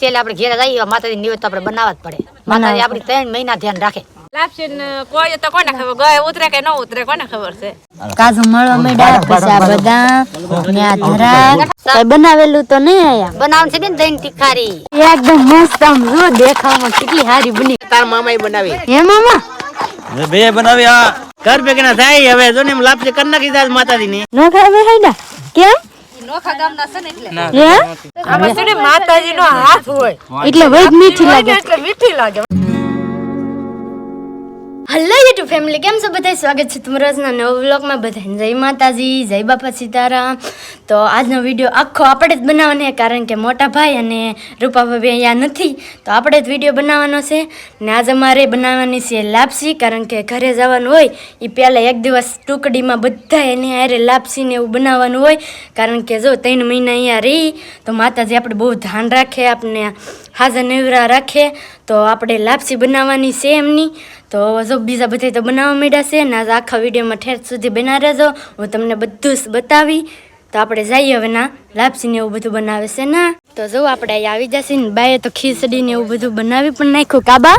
છેલ્લે આપણે ઘેર જઈએ માતાજી નિવેદ તો આપણે બનાવવા જ પડે. માતાજી આપણી ત્રણ મહિના ધ્યાન રાખે. કોઈ તો કોને ઉતરે કે ન ઉતરે કોને ખબર છે? કાજુ મળવા માંડ્યા પછી આ બદામ ને આ ધરા કઈ બનાવેલું તો નહીં આયા. બનાવવાનું છે બેન દહીં તીખારી એકદમ મસ્ત આમ જો દેખાવામાં કેટલી સારી બની. તાર મામાએ બનાવી. હે મામા? બે બનાવી આ ઘર ભેગના થાય હવે જો ને લાપસી કર નાખી દાદ માતાજી ની નો ખાવે હાઈડા કેમ? નોખા ગામના છે ને એટલે. આમાં છે ને માતાજી નો હાથ હોય. એટલે વૈદ મીઠી લાગે. એટલે મીઠી લાગે. હલો યુટ્યુબ ફેમિલી કેમ છો બધા સ્વાગત છે તમારા નવા વ્લોગમાં બધાને જય માતાજી, જય બાપા સીતારામ. તો આજનો વીડિયો આખો આપણે જ બનાવવાનો કારણ કે મોટા ભાઈ અને રૂપા ભાભી અહીંયા નથી. તો આપણે જ વીડિયો બનાવવાનો છે. ને આજ અમારે બનાવવાની છે લાપસી, કારણ કે ઘરે જવાનું હોય એ પહેલાં એક દિવસ ટુકડીમાં બધા એને હારે લાપસી ને એવું બનાવવાનું હોય. કારણ કે જો ત્રણ મહિના અહીંયા રહી, તો માતાજી આપણે બહુ ધ્યાન રાખે આપણે હાજર નેવરા રાખે તો આપણે લાપસી બનાવવાની છે એમની. તો જો બીજા બધા તો બનાવવા માંડ્યા છે ને આજે આખા વિડીયોમાં ઠેર સુધી બના રહેજો. હું તમને બધું જ બતાવી. તો આપણે જઈએ હવે ના લાપસી ને એવું બધું બનાવે છે ના. તો જો આપણે અહીંયા આવી જશે ને બાએ તો ખીચડી ને એવું બધું બનાવી પણ નાખ્યું. કાબા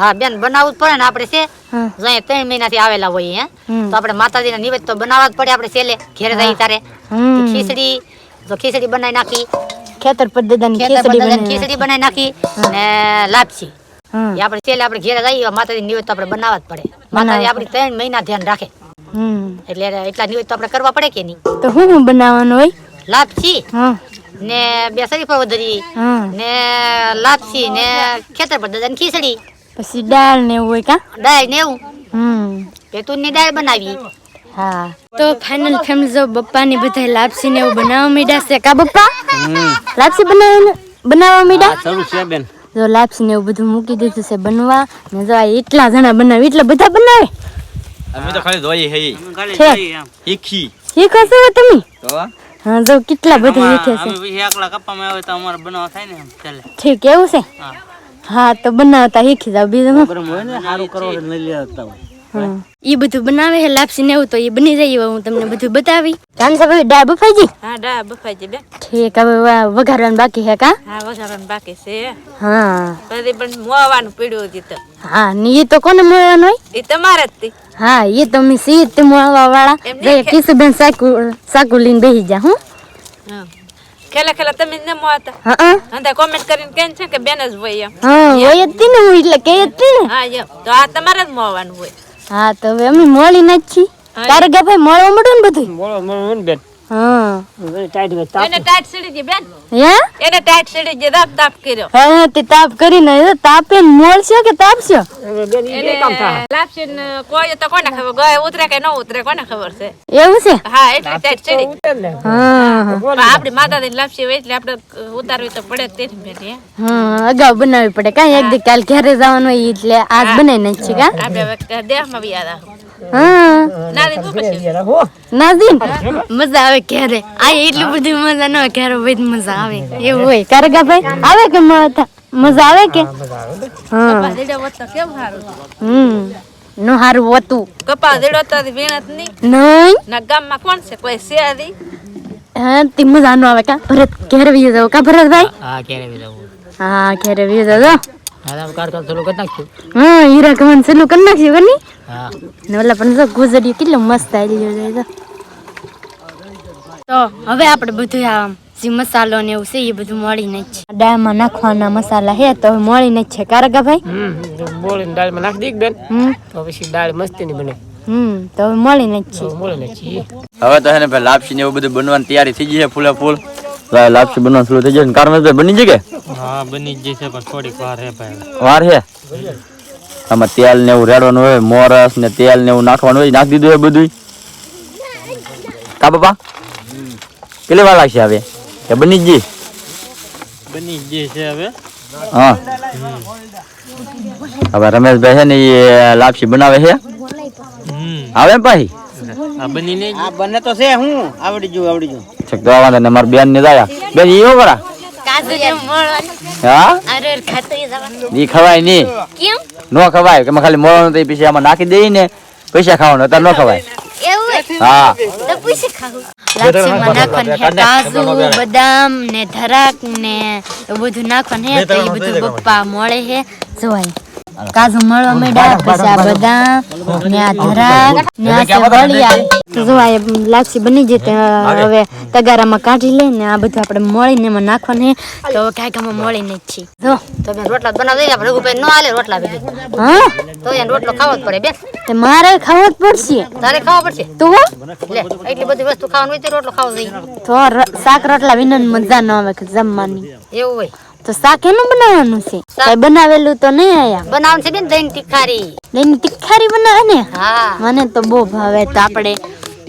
હા બેન બનાવવું જ પડે ને આપણે છે. હા. જો ત્રણ મહિનાથી આવેલા હોઈએ હે. તો આપણે માતાજીના નિવેદ તો બનાવવા જ પડે આપણે છેલ્લે ઘેરે જઈએ તારે. ખીચડી જો ખીચડી બનાવી નાખી. ખેતર પર દાદાની ખીચડી બનાવી ખીચડી બનાવી નાખી ને લાપસી. એ આપણે છેલ્લે આપણે ઘેર જઈએ માતાજી નિવેદ તો આપણે બનાવવા જ પડે. માતાજી આપણી ત્રણ મહિના ધ્યાન રાખે. હમ. એટલે એટલા નિવેદ તો આપણે કરવા પડે કે નહીં? તો શું બનાવવાનું હોય? લાપસી. ને બે શરીફા વધરી ને લાપસી ને ખેતર પર દાદાની ખીચડી. પછી દાળ ને એવું હોય કા? દાળ ને એવું. હમ. પેતુની દાળ બનાવી. હા. તો ફાઇનલ ફેમિલી જો બપ્પાની બધા લાપસી ને એવું બનાવવા મીડા છે કા બપ્પા? લાપસી બનાવવા બનાવવા મીડા ચાલુ છે બેન. જો લાપસી ને એવું બધું મૂકી દીધું છે બનવા. ને જો આ એટલા જણા બનાવે એટલા બધા બનાવે. અમે તો ખાલી જોઈએ હે. છે. હીખી શીખો. છો તમે? તો? હા જો કેટલા બધા શીખે છે. અમે એકલા કપ્પામાં આવે તો અમારે બનાવવા થાય ને ચાલે ઠીક એવું છે? હા. તો બનાવતા શીખી જાવ બીજું સારું કરો લઈ લેતા હોય. હા. ઈ બધું બનાવે છે લાપસી ને એવું તો એ બની જાય એવું હું તમને બધું બતાવી. જાન સાહેબ ડા બફાઈજી હા ડા બફાઈ બે ઠીક હવે વઘારવાનું બાકી છે કા? હા વઘારવાનું બાકી છે. હા. પછી પણ મોવાનું પીડ્યું હતી તો. હા ની તો કોને મોવાનું હોય? એ તમારે જ હતી હા એ તો મેં સી તે મોવા વાળા ખે- કિશુબેન સાકુ સાકુ લઈને બેહી જા હું? હા. ખેલા ખેલા તમે જ ન મોતા હા હા. અંદર કોમેન્ટ કરીને કેમ છે કે બેન જ હોય એમ. હા હોય જ તી ને હું એટલે કે જ તી ને. હા એમ તો આ તમારે જ મોવાનું હોય. હા તો હવે અમે મળી ના જ છીએ તારે કે ભાઈ મળવા મળ્યું ને બધું બોલો મને બેન. હા. ટાઈટ એને ટાઈટ સીડી દી બેન. હે? એને ટાઈટ સીડી દી તાપ તાપ કર્યો. હા તે તાપ કરીને એ તાપે ને મોળશો કે તાપશો? એને લાપસી ને કોઈ તો કોને ખબર? ગયા ઉતરે કે ન ઉતરે કોને ખબર છે? એવું છે? હા એટલે ટાઈટ સીડી હા હા. આપડી માતાજી લાપસી હોય એટલે આપણે ઉતારવી તો પડે તે જ હા. અગાઉ બનાવવી પડે. કઈ એક દી કાલ ઘરે જવાનું હોય એટલે આજ બનાવી નાખી કા? આપણે માં દેહમાં બી યાદ આવે હા. ના દી તું પછી નાઝીન મજા આવે ઘરે આ એટલું બધું મજા ન આવે ઘરે બધી મજા આવે. એવું હોય. કારગા ભાઈ આવે કે મજા આવે કે? હા હમ. નો હારું હોતું. કપા દેડો તો વેણત નહીં. નહીં. ના ગામમાં કોણ છે? કોઈ છે આદી હા તે મજા નો આવે કા? ભરત ઘેર વી જાવ? કા ભરત ભાઈ હા ક્યારે વી જાવ? હા ઘેર વી જાવ? હા કાર કાર કરી નાખ્યું. હા હીરા કમન સલું કરી નાખ્યું કની હા. ને ઓલા પણ જો ગુજરિયું કેટલું મસ્ત આવી ગયું છે તો. હવે આપણે બધું આમ જે મસાલો ને એવું છે એ બધું મળીને જ છે. દાળમાં નાખવાના મસાલા હે તો હવે મળીને જ છે. કારગા ભાઈ? હમ બોલીને દાળમાં નાખી દીક બેન. હમ. તો પછી દાળ મસ્તી ની બને. હમ તો હવે મળીને જ છે. બોલે ને છીએ. હવે તો હે ભાઈ લાપસી ને એવું બધું બનવાની તૈયારી થઈ ગઈ છે ફૂલે ફૂલ. ભાઈ લાપસી બનવાનું શરૂ થઈ જાય કારમેશ બની જાય કે હા બની જશે પણ થોડીક વાર હે ભાઈ. વાર છે આમાં તેલ ને એવું રેડવાનું હોય મોરસ ને તેલ ને એવું નાખવાનું હોય નાખી દીધું હોય બધું કા બાપા? કેટલી વાર લાગશે હવે? કે બની જ ગઈ બની જશે હવે. હા. હવે રમેશભાઈ છે ને એ લાપસી બનાવે છે આવે ને પાછી આ બની ને આ બને તો છે હું. આવડી જુ આવડી જુ છેક તો આવવાના ને મારા બેન ને દાયા બેન ઈ શું કરા હા? ઈ ખવાય નહીં. કેમ? નો ખવાય કે ખાલી મોળવાનું તો પછી આમાં નાખી દઈ ને પૈસા ખાવાનું અત્યારે નો ખવાય. હા. લાપસીમાં નાખવાનું છે કાજુ બદામ ને ધરાક ને બધું નાખવાનું છે તો એ બધું પપ્પા મળે છે જોવાય. કાજુ મળવા મેડા પછી આ બધા ને આ ધરા ને આ છે વળિયા. તો જોવાય લાપસી બની જતે હવે તગારામાં કાઢી લે ને આ બધું આપણે મળીને એમાં નાખવાનું. છે તો કાંઈક આમાં મળીને જ છીએ. જો. તો બેન રોટલા બનાવી દઈએ. આપણે રઘુભાઈ ન આલે રોટલા ભેગી હા? તો એને રોટલો ખાવો જ પડે બેન. તે મારે ખાવો જ પડશે. તારે ખાવો પડશે? તો લે એટલી બધી વસ્તુ ખાવાનું હોય તો રોટલો ખાવો જોઈએ. તો શાક રોટલા વિના મજા ન આવે જમવાની. એવું હોય. તો શાક એનું બનાવવાનું છે? કઈ બનાવેલું તો નહીં આયા? બનાવવાનું છે ને દહીં તીખારી. દહીં તીખારી બનાવે ને? હા. મને તો બહુ ભાવે. તો આપણે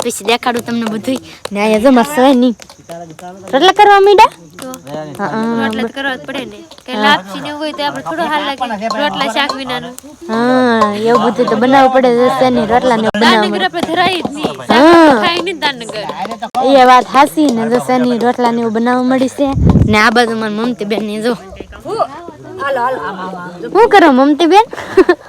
પછી દેખાડું તમને બધું ને અહીંયા જો મારે નહીં રોટલા કરવા મીડા રોટલા કરવા પડે ને. કે લાપસી ને હોય તો આપણે થોડો હાલ લાગે રોટલા શાક વિનાનું. હા એવું બધું તો બનાવવું પડે જશે નહીં રોટલા ને બનાવવા આપણે ધરાઈ જ નહીં. ખાઈ એ વાત હાસી ને જો શની રોટલા ને એવું બનાવવા મળી છે? ને આ બાજુ મને મમતી બેન ને જો. શું કરો મમતી બેન?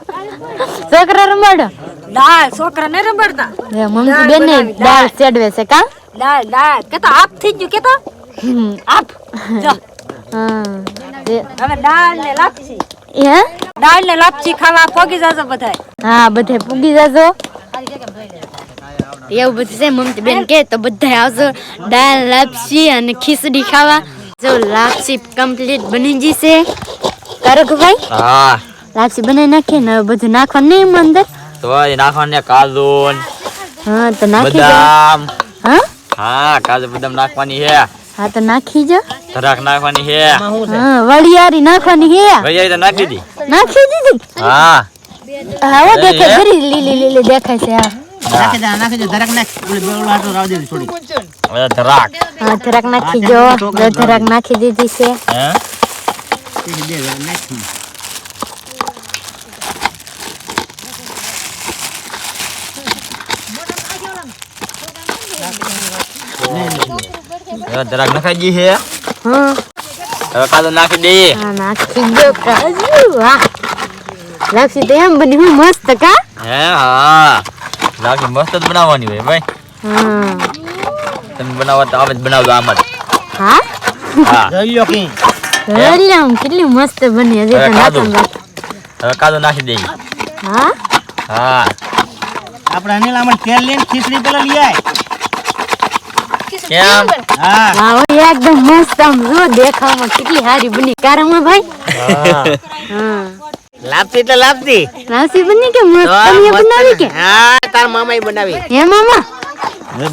છોકરા રમાડો. દાળ છોકરા ને રંબડતા એ મમ્મી બેન ને દાળ ચડવે છે કા? દાળ દાળ. કે તો આપ થઈ ગયું કે તો? આપ. જો. હા. એ- હવે દાળ ને લાપસી. હે? દાળ ને લાપસી ખાવા પોગી જાજો બધાય. હા બધે પોગી જાજો. એવું બધું છે મમ્મી બેન કે તો બધા આવજો. દાળ લાપસી અને ખીચડી ખાવા. જો લાપસી કમ્પ્લીટ બની જશે કરક ભાઈ હા. લાપસી બનાવી નાખીએ ને બધું નાખવાનું નહીં અંદર. તો નાખવાને નાખવાનું કાજુ હા તો નાખી દો. બદામ. હા? હા કાજુ બદામ નાખવાની છે હા તો નાખી જો ધરાક નાખવાની છે હા વળિયારી નાખવાની હે. વળિયારી તો નાખી દી. નાખી દીધી? હા. હા હો દેખાય ખરી લીલી લીલી દેખાય છે હા. નાખી દીધી નાખી દે ધરક નાખ. ઓલી બેવડો આટો રાવ દે થોડી હવે ધરાક હા ધરાક નાખી જો જો ધરાક નાખી દીધી છે હે હવે ધરાક નખાઈ ગઈ છે હા હવે કાજુ નાખી દઈએ હા નાખી દો કાજુ વાહ લાપસી તો એમ બની હું મસ્ત કા હે હા લાગી મસ્ત જ બનાવવાની હોય ભાઈ હા તમે બનાવો તો આવે જ બનાવજો આમ જ હા હા જોઈ લો કી અરે આમ કેટલી મસ્ત બની હજી તો હવે હવે કાજુ નાખી દઈએ હા હા આપણે અનિલ આમાં તેલ લઈને ખીચડી પેલા લઈ આય કેમ? હા. એકદમ મસ્ત આમ જો દેખાવમાં કેટલી સારી બની. કારમાં ભાઈ? હા. લાપતી તો લાપતી લાપસી બની કે મસ્ત? તમે બનાવી કે? હા તાર મામાએ બનાવી. હે મામા?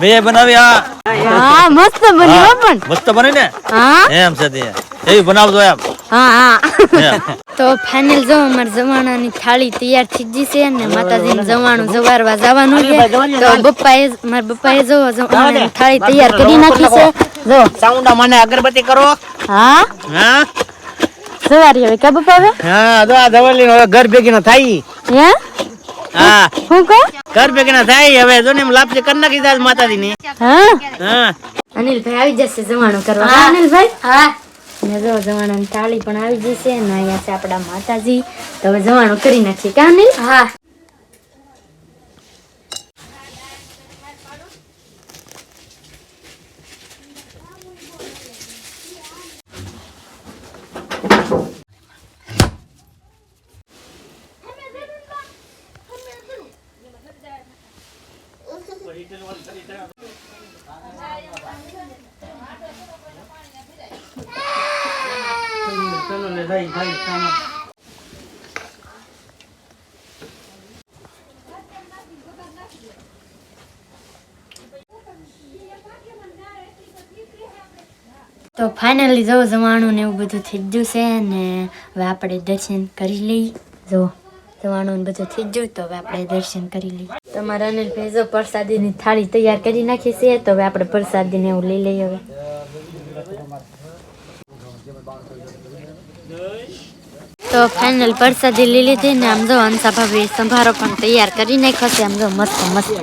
બે બનાવી હા. હા મસ્ત બની હો પણ. મસ્ત બની ને? હા. એમ છે તે. એવી બનાવજો એમ. હા હા. તો ફાઇનલ જો અમાર જવાણાની થાળી તૈયાર થઈ ગઈ છે ને માતાજીને જવાણું જવારવા જવાનું છે. તો બપ્પાએ મારા બપ્પાએ જો જવાણાની થાળી તૈયાર કરી નાખી છે. જો. સાઉન્ડા મને અગરબત્તી કરો. હા? હા? સવારી હવે કે બપ્પા હવે? હા જો આ ધવલી હવે ઘર ભેગી ના થાય. હે? હા. હું કહો? ઘર ભેગી ના થાય. હવે જો ને લાપસી કરી નાખી દે માતાજી ને હા? હા. અનિલભાઈ આવી જશે જવાણું કરવા. અનિલભાઈ? હા. ને જો જવાણાની પણ આવી જશે ને અહીંયા છે આપણા માતાજી. તો હવે જવાનું કરી નાખીએ, કા નહીં? હા. તો ફાઇનલી જો જવાણું ને એવું બધું થઈ ગયું છે ને હવે આપણે દર્શન કરી લઈએ. જો જવાનું ને બધું થઈ ગયું તો હવે આપણે દર્શન કરી લઈએ. તમારા અનિલભાઈ જો પ્રસાદીની થાળી તૈયાર કરી નાખી છે તો હવે આપણે પ્રસાદીને એવું લઈ લઈએ હવે. તો ફાઇનલ પરસાદી લઈ લીધી ને આમ જો અંસા સંભારો પણ તૈયાર કરી નાખ્યો છે. આમ જો મસ્ત મસ્ત.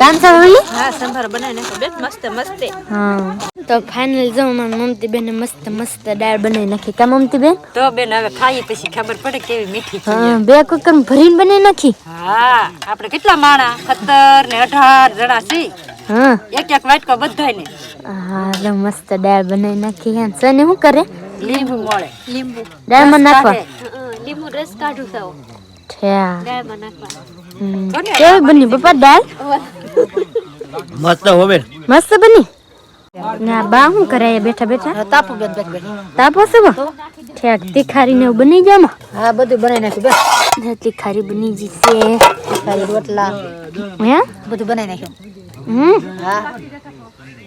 ભાભી હા સંભારો બનાવી નાખ્યો. બેન મસ્ત મસ્ત. હા. તો ફાઇનલ જો મારી મમતી બેને મસ્ત મસ્ત દાળ બનાવી નાખી. કા મમતી બેન તો બેન હવે ખાઈએ પછી ખબર પડે કેવી મીઠી હા બે કુકર ભરીને બનાવી નાખી? હા આપણે કેટલા માણા? સત્તર ને અઢાર જણા છીએ. હા. એક એક વાટકો બધાને હા મસ્ત દાળ બનાવી નાખી હે સને શું કરે? લીંબુ મળે. લીંબુ. ડાયમંડ નાખવા. લીંબુ રસ કાઢું થાવ દાળમાં નાખવા. કેવી બની પપ્પા દાળ? મસ્ત હોવે મસ્ત બની? ના બા શું કરાય બેઠા બેઠા? તાપો બેન બેન બેન. તાપો છે બા? ઠેક તીખારી ને એવું બની જામાં હા બધું બનાવી નાખ્યું બસ. તીખારી બની ગઈ છે. તીખારી રોટલા. હે? બધું બનાવી નાખ્યું. હમ? હા.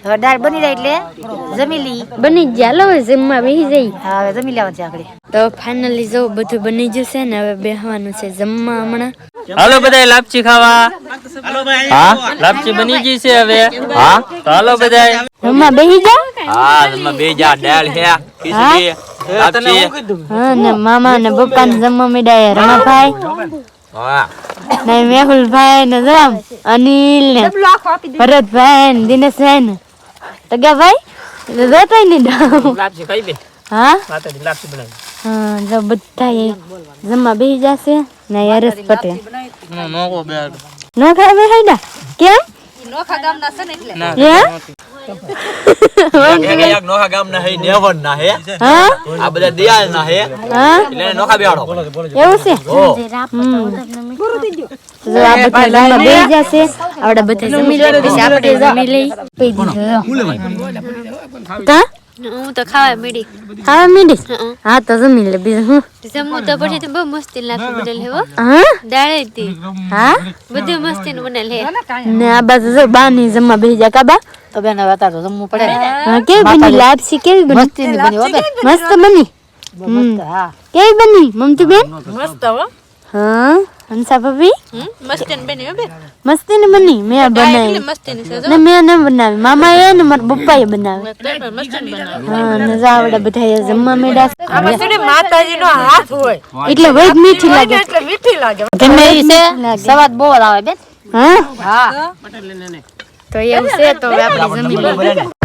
હવે દાળ બની જાય એટલે જમી લઈ બની જાય. લો જમવા બેસી જઈ હા હવે જમી લેવા છે આપણે તો ફાઇનલી જો બધું બની જશે ને હવે બેહવાનું છે જમવા હમણાં. હાલો બધા લાપચી ખાવા. હા? લાપચી બની ગઈ છે હવે. હા? તો હાલો બધા જમવા બેસી જા હા જમવા બેસી જા. દાળ હે ખીચડી હા? ને મામા ને પપ્પા ને જમવા મીડાય રમાભાઈ હા ને મેહુલભાઈ ને જમ અનિલ ને ભરતભાઈ ને દિનેશભાઈ ને. તગાભાઈ જોતા નહીં ડાવ લાપસી ખાઈ બે હા? માતાજી લાપસી બનાવી. હા જો બધા એ જમવા બેસી જશે ને યરસ પટે નો નો બે ન ખાય બે હાઈડા કેમ? નોખા ગામના છે ને એટલે. હે? એક નોખા ગામ ના હે નેવર ના હે? આ બધા દિયાલ ના હે? એટલે નોખા બેહાડો. એવું છે? હમ. બધા જમવા બેસી જશે. આવડે બધા જમી લે પછી આપણે જમી લઈ. કા? હું તો ખાવા મીડી. ખાવા મીડી? હા. તો જમી લે બીજું હું? જમવું તો પછી બહુ મસ્તી લાગતું બનેલી હો. હા? દાળ હતી હા? બધું મસ્તી નું બનેલ હે ને આ બાજુ જો બાની જમવા બેસી જા કાબા તો બેન હવે તો જમવું પડે. હા કેવી બની? લાપસી કેવી બની? બની મસ્ત બની? મસ્ત હા. કેવી બની મમતી બેન? મસ્ત હો. હા? હંસા ભાભી મસ્તી ની બની બેન. બની? મેં બનાવી. મસ્તી ની છે ને મેં ન બનાવી. મામા એ ને મારા પપ્પા એ બનાવી મસ્તી ની બનાવી. હા ને જો આવડે બધા જમવા ને હાથ હોય? એટલે વૈદ મીઠી લાગે. એટલે મીઠી લાગે. ગમે છે સવાદ બહુ આવે બેન. હા. હા. તો એવું છે તો આપણે જમી